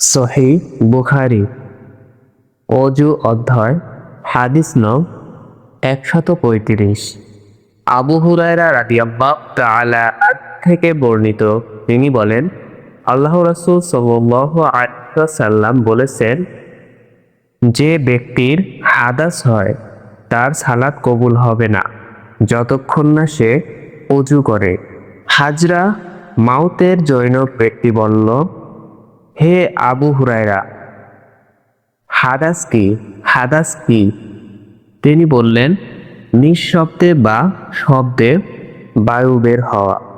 সহি বুখারি। অজু অধ্যায়, হাদিস নং একশত পঁয়ত্রিশ। আবু হুরায়রা রাদিয়াল্লাহ তাআলা থেকে বর্ণিত, তিনি বলেন, আল্লাহ রাসূল সাল্লাল্লাহু আলাইহি ওয়াসাল্লাম বলেছেন, যে ব্যক্তির হাদাস হয়, তার সালাত কবুল হবে না, যতক্ষণ না সে অজু করে। হাজরা মাউতের জৈনক ব্যক্তি বলল হে আবু হুরায়রা হাদাস কি হাদাস কি তিনি বললেন, নিঃশব্দে বা শব্দে বায়ু বের হওয়া।